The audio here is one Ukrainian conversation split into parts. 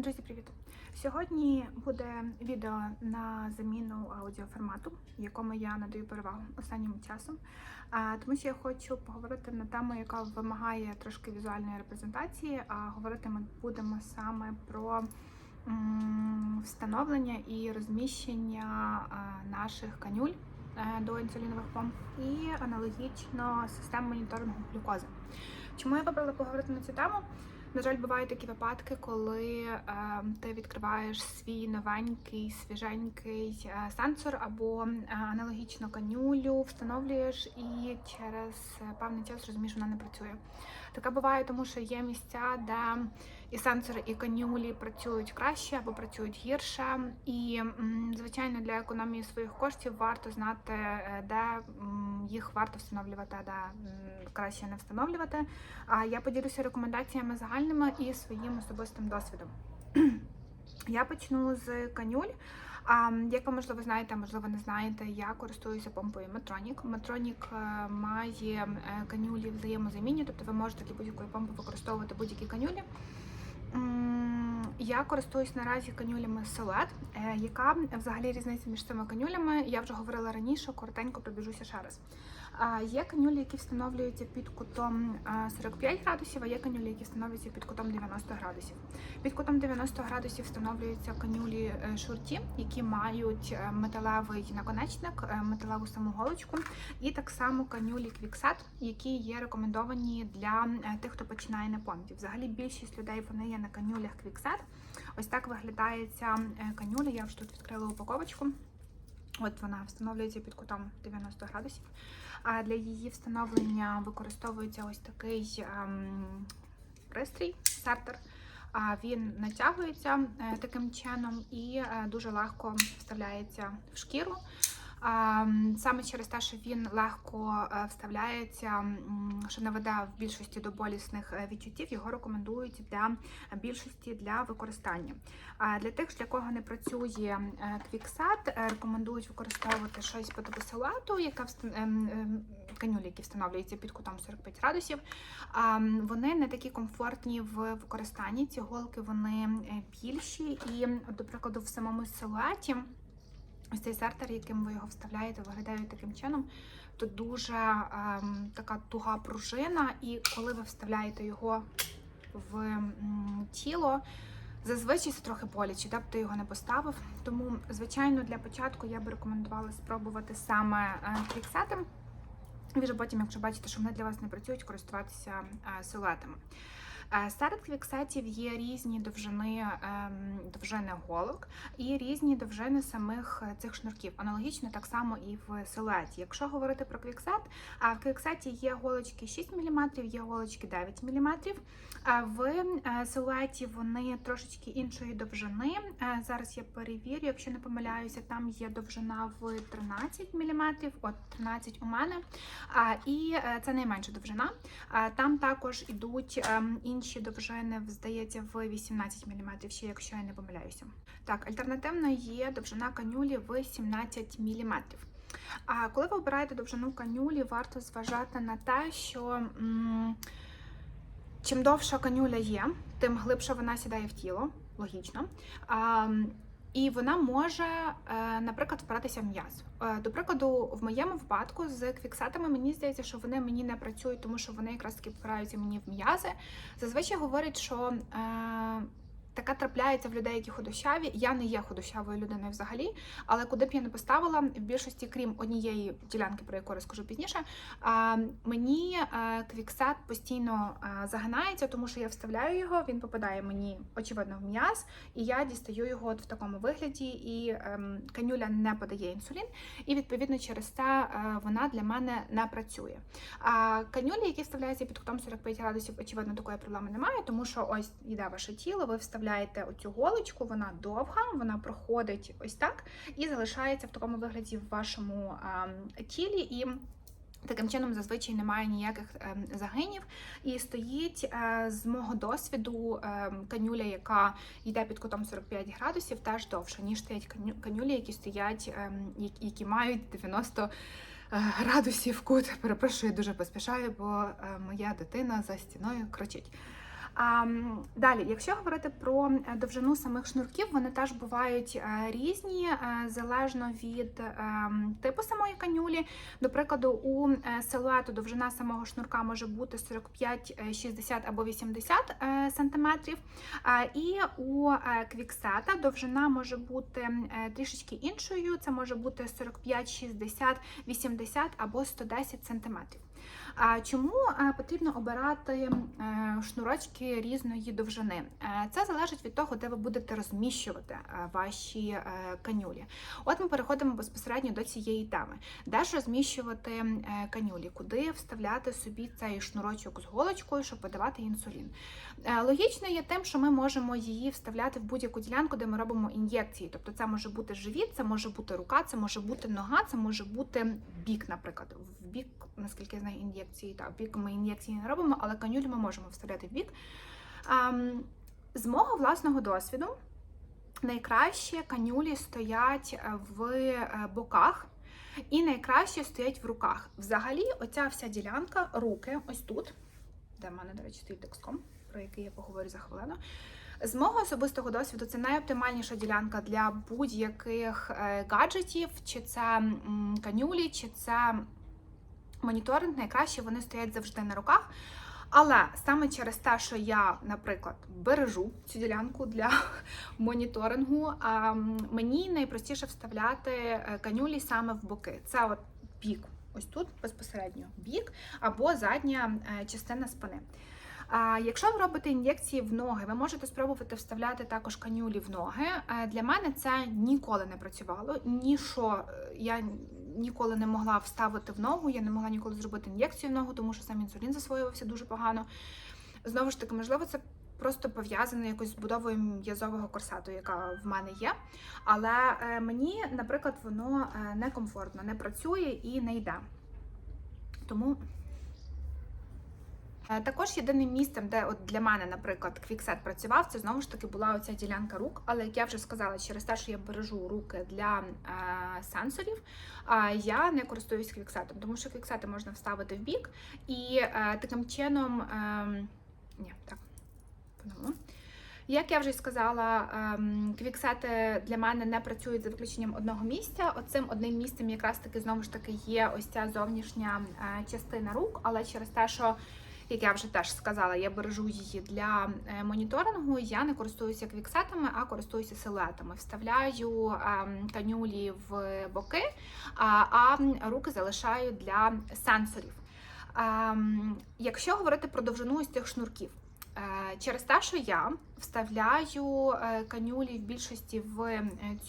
Друзі, привіт! Сьогодні буде відео на заміну аудіоформату, якому я надаю перевагу останнім часом. Тому що я хочу поговорити на тему, яка вимагає трошки візуальної репрезентації. А говорити ми будемо саме про встановлення і розміщення наших канюль е, до інсулінових помп і аналогічно систем моніторингу глюкози. Чому я вибрала поговорити на цю тему? На жаль, бувають такі випадки, коли е, ти відкриваєш свій новенький, свіженький е, сенсор або е, аналогічно канюлю, встановлюєш і через певний час розумієш, вона не працює. Таке буває, тому що є місця, де і сенсори, і канюлі працюють краще або працюють гірше. І, звичайно, для економії своїх коштів варто знати, е, де їх варто встановлювати, а де краще не встановлювати. А я поділюся рекомендаціями загальними і своїм особистим досвідом. Я почну з канюль. Як ви можливо знаєте, можливо не знаєте, я користуюся помпою. Medtronic е, має е, канюлі взаємозамінні, тобто ви можете для будь-якої помпи використовувати будь-які канюлі. Я користуюсь наразі канюлями Silhouette. Е, Яка взагалі різниця між цими канюлями? Я вже говорила раніше, коротенько пробіжуся ще раз. Є канюлі, які встановлюються під кутом 45 градусів, а є канюлі, які встановлюються під кутом 90 градусів. Під кутом 90 градусів встановлюються канюлі е, шурті, які мають е, металевий наконечник, е, металеву самоголочку, і так само канюлі Quickset, які є рекомендовані для е, тих, хто починає на помпі. Взагалі більшість людей вони є на канюлях Quickset. Ось так виглядає ця е, канюля. Я вже тут відкрила упаковочку. От вона встановлюється під кутом 90 градусів. А для її встановлення використовується ось такий ем, пристрій, сертер. А він натягується е, таким чином і е, дуже легко вставляється в шкіру. Саме через те, що він легко е, вставляється, що не веде в більшості до болісних е, відчуттів, його рекомендують для більшості для використання. А для тих, для кого не працює е, е, рекомендують використовувати щось по типу салату, яка канюлі, які встановлюються під кутом 45 градусів. Вони не такі комфортні в використанні. Ці голки вони більші, і, до прикладу, в самому силуеті. Ось цей сартер, яким ви його вставляєте, виглядає таким чином. То дуже ем, така туга пружина, і коли ви вставляєте його в м, тіло, зазвичай це трохи боляче, де б ти його не поставив. Тому, звичайно, для початку я би рекомендувала спробувати саме е. І вже потім, якщо бачите, що вони для вас не працюють, користуватися е, силуетами. Е, Серед квіксетів є різні довжини, ем, довжини голок і різні довжини самих е, цих шнурків. Аналогічно так само і в силуеті. Якщо говорити про квіксет, а в квіксеті є голочки 6 мм, є голочки 9 мм. В е, силуеті вони трошечки іншої довжини. Е, Зараз я перевірю, якщо не помиляюся, там є довжина в 13 мм, от 13 у мене. І е, це найменша довжина. Там також ідуть ем, інші довжини, здається, в 18 мм, ще якщо я не помиляюся. Так, альтернативно є довжина канюлі в 17 мм. А коли ви обираєте довжину канюлі, варто зважати на те, що м, чим довша канюля є, тим глибше вона сідає в тіло, логічно. А, і вона може, е, наприклад, впиратися в м'яз. Е, До прикладу, в моєму випадку з квіксатами мені здається, що вони мені не працюють, тому що вони якраз таки впираються мені в м'язи. Зазвичай говорять, що таке трапляється в людей, які худощаві. Я не є худощавою людиною взагалі, але куди б я не поставила, в більшості, крім однієї ділянки, про яку розкажу пізніше, мені е, квіксет постійно е, загинається, тому що я вставляю його, він попадає мені очевидно в м'яз, і я дістаю його от в такому вигляді, і ем, канюля не подає інсулін, і відповідно через це е, вона для мене не працює. А канюлі, які вставляються під кутом 45 градусів, очевидно, такої проблеми немає, тому що ось йде ваше тіло, ви вставляєте оцю голочку, вона довга, вона проходить ось так і залишається в такому вигляді в вашому ем, тілі. і Таким чином, зазвичай немає ніяких ем, загинів, і стоїть е, з мого досвіду ем, канюля, яка йде під кутом 45 градусів, теж довше, ніж стоять канюлі, які стоять, які- які мають 90 е, градусів кут. Перепрошую, дуже поспішаю, бо е, моя дитина за стіною кричить. Далі, якщо говорити про е, довжину самих шнурків, вони теж бувають е, різні, е, залежно від типу самої канюлі. До прикладу, у силуету довжина самого шнурка може бути 45, е, 60 або 80 е, сантиметрів. А, І у квіксета довжина може бути трішечки іншою. Це може бути 45, 60, 80 або 110 сантиметрів. Чому е, потрібно обирати е, шнурочки різної довжини? Е, Це залежить від того, де ви будете розміщувати ваші канюлі. От ми переходимо безпосередньо до цієї теми. Де ж розміщувати канюлі, куди вставляти собі цей шнурочок з голочкою, щоб подавати інсулін? Логічно є тим, що ми можемо її вставляти в будь-яку ділянку, де ми робимо ін'єкції. Тобто це може бути живіт, це може бути рука, це може бути нога, це може бути бік, наприклад. В бік, наскільки я знаю, ін'єкції, так, в бік ми ін'єкції не робимо, але канюлі ми можемо вставляти в бік. Ем, З мого власного досвіду найкраще канюлі стоять е, в е, боках. І найкраще стоять в руках. Взагалі, оця вся ділянка, руки, ось тут, де в мене, до речі, стоїть декском, про який я поговорю за хвилину. З мого особистого досвіду, це найоптимальніша ділянка для будь-яких е, гаджетів, чи це канюлі, чи це моніторинг. Найкраще вони стоять завжди на руках. Але саме через те, що я, наприклад, бережу цю ділянку для моніторингу, мені найпростіше вставляти е, канюлі саме в боки. Це от бік, ось тут безпосередньо бік або задня е, частина спини. А якщо ви робите ін'єкції в ноги, ви можете спробувати вставляти також канюлі в ноги. Е, Для мене це ніколи не працювало. Ні що е, я ніколи не могла вставити в ногу, я не могла ніколи зробити ін'єкцію в ногу, тому що сам інсулін засвоювався дуже погано. Знову ж таки, можливо, це просто пов'язано якось з будовою м'язового корсету, яка в мене є. Але е, мені, наприклад, воно некомфортно, не працює і не йде. Тому. Е, Також єдиним місцем, де от для мене, наприклад, квіксет працював, це знову ж таки була оця ділянка рук. Але як я вже сказала, через те, що я бережу руки для е, сенсорів, е, я не користуюсь квіксетом, тому що квіксети можна вставити в бік, і е, таким чином, е, ні, так, по-новому. Як я вже сказала, ем, квіксети для мене не працюють за виключенням одного місця. Оцим одним місцем якраз таки знову ж таки є ось ця зовнішня е, частина рук, але через те, що як я вже теж сказала, я бережу її для е, моніторингу. Я не користуюся квіксетами, а користуюся силуетами. Вставляю ем, канюлі в боки, а, руки залишаю для сенсорів. Ем, Якщо говорити про довжину ось цих шнурків, е, через те, що я вставляю е, канюлі в більшості в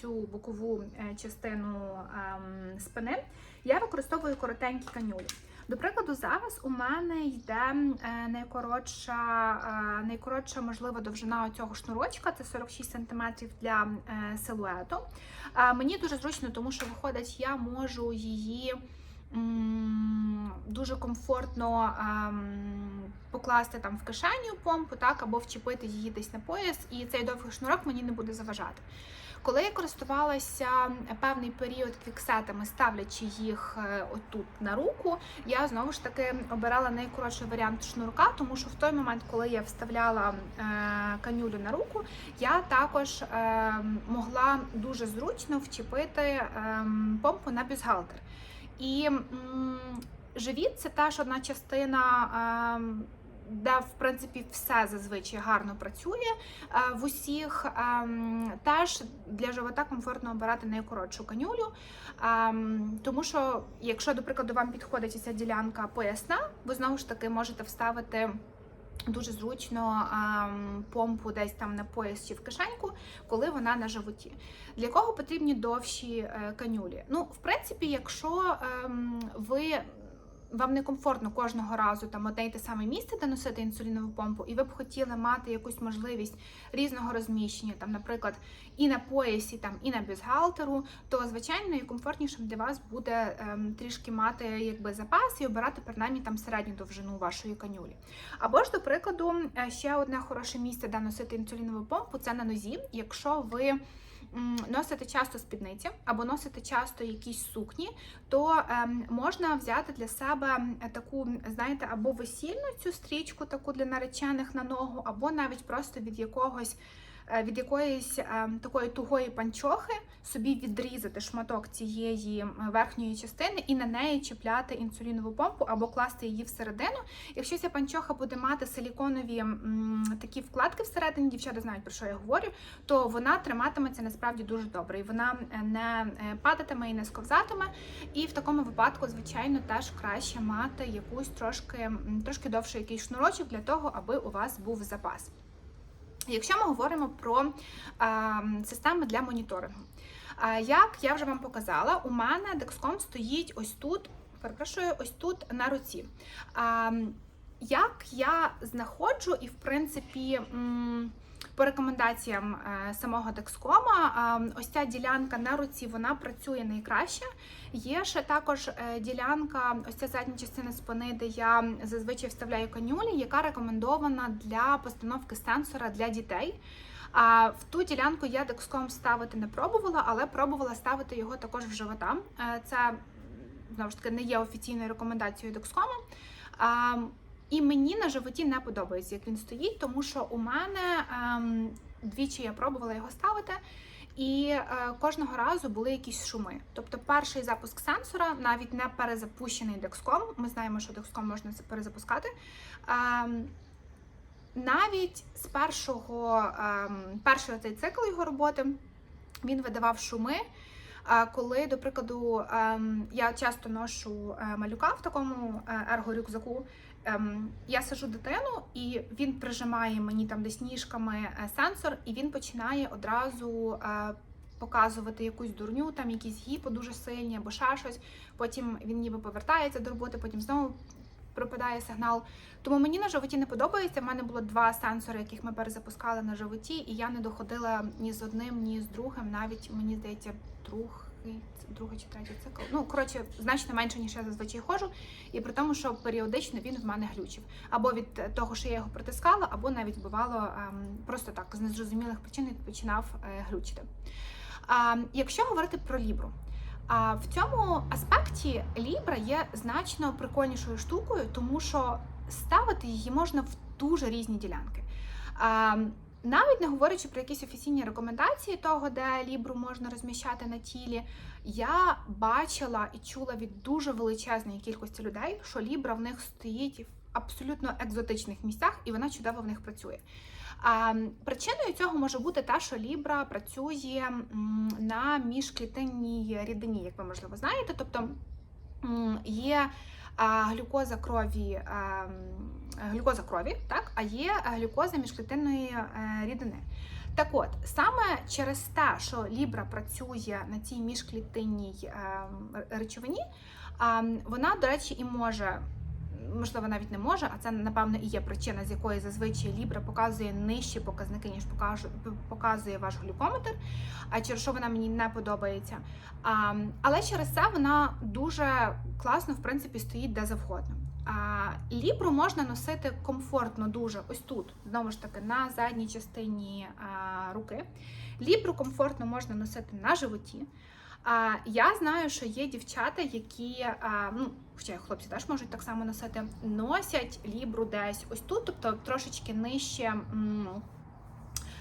цю бокову частину ем, спини, я використовую коротенькі канюлі. До прикладу, зараз у мене йде е, найкоротша, е, найкоротша можлива довжина цього шнурочка, це 46 см для е, силуету. Мені дуже зручно, тому що виходить, я можу її дуже комфортно покласти там в кишеню помпу, так, або вчепити її десь на пояс, і цей довгий шнурок мені не буде заважати. Коли я користувалася певний період квіксетами, ставлячи їх е, отут на руку, я знову ж таки обирала найкоротший варіант шнурка, тому що в той момент, коли я вставляла е, канюлю на руку, я також е, могла дуже зручно вчепити помпу на бюстгальтер. І живіт це теж одна частина. Де в принципі все зазвичай гарно працює е, в усіх. ем, Теж для живота комфортно обирати найкоротшу канюлю, ем, тому що, якщо, до прикладу, вам підходить ця ділянка поясна, ви знову ж таки можете вставити. Дуже зручно ем, помпу десь там на пояс в кишеньку, коли вона на животі. Для кого потрібні довші е, канюлі? Ну, в принципі, якщо ем, ви вам некомфортно кожного разу там одне й те саме місце, де носити інсулінову помпу, і ви б хотіли мати якусь можливість різного розміщення, там, наприклад, і на поясі, там, і на бюстгальтеру, то звичайно найкомфортнішим для вас буде ем, трішки мати якби запас і обирати принаймні там середню довжину вашої канюлі. Або ж, до прикладу, е, ще одне хороше місце, де носити інсулінову помпу, це на нозі, якщо ви. М, носите часто спідниці або носите часто якісь сукні, то ем, можна взяти для себе таку, знаєте, або весільну цю стрічку, таку для наречених на ногу, або навіть просто від якогось. Е, Від якоїсь е, такої тугої панчохи собі відрізати шматок цієї верхньої частини і на неї чіпляти інсулінову помпу або класти її всередину. Якщо ця панчоха буде мати силіконові такі вкладки всередині, дівчата знають про що я говорю, то вона триматиметься насправді дуже добре. І вона е, не падатиме і не сковзатиме. І в такому випадку, звичайно, теж краще мати якусь трошки, трошки довший якийсь шнурочок для того, аби у вас був запас. Якщо ми говоримо про а, системи для моніторингу, а, як я вже вам показала, у мене Dexcom стоїть ось тут, перепрошую, ось тут на руці. А, як я знаходжу, і в принципі. м, По рекомендаціям е, самого Dexcom, а, ось ця ділянка на руці вона працює найкраще. Є ще також е, ділянка, ось ця задня частина спини, де я зазвичай вставляю канюлі, яка рекомендована для постановки сенсора для дітей. А в ту ділянку я Dexcom ставити не пробувала, але пробувала ставити його також в живота. Е, Це знову ж таки не є офіційною рекомендацією Dexcom. І мені на животі не подобається, як він стоїть, тому що у мене ем, двічі я пробувала його ставити. І е, кожного разу були якісь шуми. Тобто, перший запуск сенсора, навіть не перезапущений Dexcom, Ми знаємо, що Dexcom можна перезапускати. Е, навіть з першого е, перший цей цикл його роботи він видавав шуми. А коли, до прикладу, ем, я часто ношу е, малюка в такому е, ерго-рюкзаку, ем, я сажу дитину, і він прижимає мені там десь ніжками е, сенсор, і він починає одразу е, показувати якусь дурню, там якісь гіпо дуже сильні або ще щось. Потім він ніби повертається до роботи, потім знову пропадає сигнал. Тому мені на животі не подобається. У мене було два сенсори, яких ми перезапускали на животі, і я не доходила ні з одним, ні з другим. Навіть мені здається, другий, другий чи третій цикл. Ну коротше, значно менше ніж я зазвичай ходжу, і при тому, що періодично він в мене глючив. Або від того, що я його притискала, або навіть бувало ем, просто так з незрозумілих причин він починав е, глючити. А, якщо говорити про лібру. А в цьому аспекті Лібра є значно прикольнішою штукою, тому що ставити її можна в дуже різні ділянки. Навіть не говорячи про якісь офіційні рекомендації того, де лібру можна розміщати на тілі, я бачила і чула від дуже величезної кількості людей, що лібра в них стоїть в абсолютно екзотичних місцях, і вона чудово в них працює. Причиною цього може бути те, що Лібра працює на міжклітинній рідині, як ви можливо знаєте. Тобто є глюкоза крові, глюкоза крові, так, а є глюкоза міжклітинної е, рідини. Так от, саме через те, що Лібра працює на цій міжклітинній е, речовині, вона, до речі, і може можливо, навіть не може, а це напевно і є причина, з якої зазвичай Лібра показує нижчі показники, ніж показує ваш глюкометр, а через що вона мені не подобається. А, але через це вона дуже класно, в принципі, стоїть де завгодно. А, Лібру можна носити комфортно дуже ось тут, знову ж таки, на задній частині а, руки. Лібру комфортно можна носити на животі. А я знаю, що є дівчата, які, а, ну, хоча й хлопці теж можуть так само носити, носять лібру десь ось тут, тобто трошечки нижче.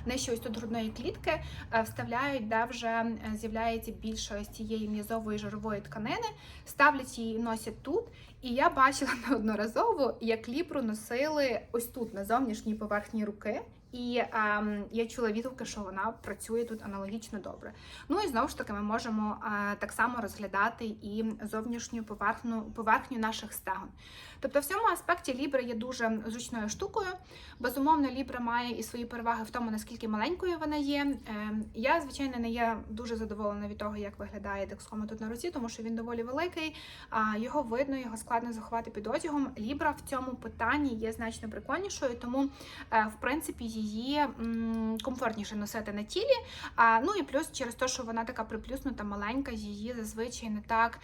Нижче ось тут грудної клітки е, вставляють, де вже з'являється більше ось цієї м'язової жирової тканини, ставлять її носять тут. І я бачила неодноразово, як лібру носили ось тут на зовнішній поверхні руки. І ем, я чула відгуки, що вона працює тут аналогічно добре. Ну і знову ж таки, ми можемо е, так само розглядати і зовнішню поверхню, поверхню наших стегон. Тобто, в цьому аспекті Лібра є дуже зручною штукою. Безумовно, Лібра має і свої переваги в тому, наскільки маленькою вона є. Е, я, звичайно, не є дуже задоволена від того, як виглядає Dexcom тут на руці, тому що він доволі великий, а його видно, його складно заховати під одягом. Лібра в цьому питанні є значно прикольнішою, тому, е, в принципі, її комфортніше носити на тілі. Ну і плюс через те, що вона така приплюснута, маленька, її зазвичай не так,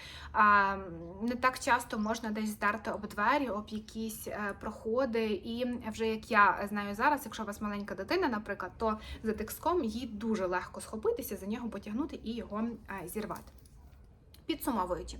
не так часто можна десь здерти об двері, об якісь е, проходи. І вже як я знаю зараз, якщо у вас маленька дитина, наприклад, то за текском їй дуже легко схопитися, за нього потягнути і його е, зірвати. Підсумовуючи,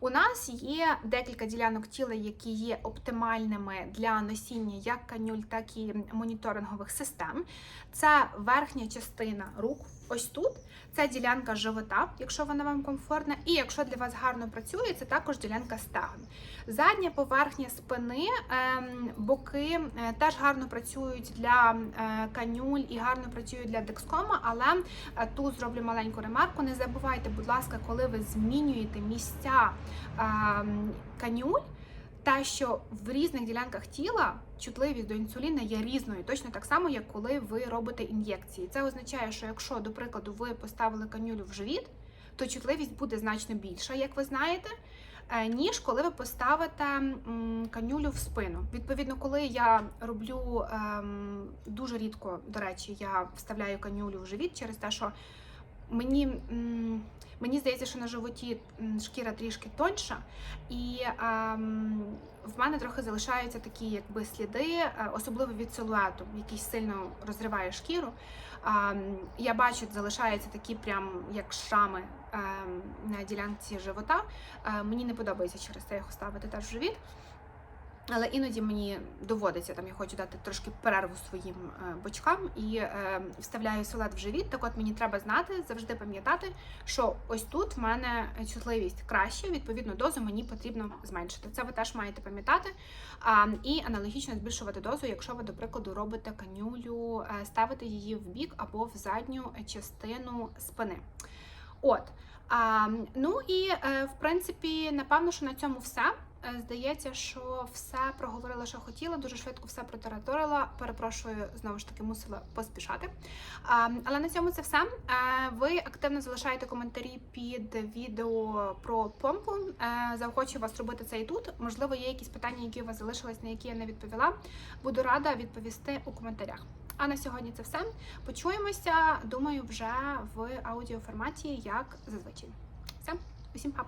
у нас є декілька ділянок тіла, які є оптимальними для носіння як канюль, так і моніторингових систем. Це верхня частина рук, ось тут. Це ділянка живота, якщо вона вам комфортна, і якщо для вас гарно працює, це також ділянка стегон. Задня поверхня спини, ем, боки е, теж гарно працюють для е, канюль і гарно працюють для декскома, але е, тут зроблю маленьку ремарку. Не забувайте, будь ласка, коли ви змінюєте місця ем, канюль. Те, що в різних ділянках тіла чутливість до інсуліна є різною, точно так само, як коли ви робите ін'єкції. Це означає, що якщо, до прикладу, ви поставили канюлю в живіт, то чутливість буде значно більша, як ви знаєте, е, ніж коли ви поставите канюлю в спину. Відповідно, коли я роблю ем, дуже рідко, до речі, я вставляю канюлю в живіт через те, що мені. Мені здається, що на животі шкіра трішки тоньша, і ем, в мене трохи залишаються такі якби сліди, е, особливо від силуету, який сильно розриває шкіру. Ем, я бачу, залишаються такі прям як шами ем, на ділянці живота. Ем, мені не подобається через це його ставити теж в живіт. Але іноді мені доводиться там, я хочу дати трошки перерву своїм е, бочкам і е, вставляю силует в живіт. Так от мені треба знати, завжди пам'ятати, що ось тут в мене чутливість краще, відповідно, дозу мені потрібно зменшити. Це ви теж маєте пам'ятати. А, і аналогічно збільшувати дозу, якщо ви, до прикладу, робите канюлю, е, ставите її в бік або в задню частину спини. От. Ну і е, в принципі, напевно, що на цьому все. Е, Здається, що все проговорила, що хотіла, дуже швидко все протараторила. Перепрошую, знову ж таки, мусила поспішати. Але на цьому це все. Е, Ви активно залишаєте коментарі під відео про помпу. Заохочую вас робити це і тут. Можливо, є якісь питання, які у вас залишились, на які я не відповіла. Буду рада відповісти у коментарях. А на сьогодні це все. Почуємося, думаю, вже в аудіоформаті, як зазвичай. Все, усім па!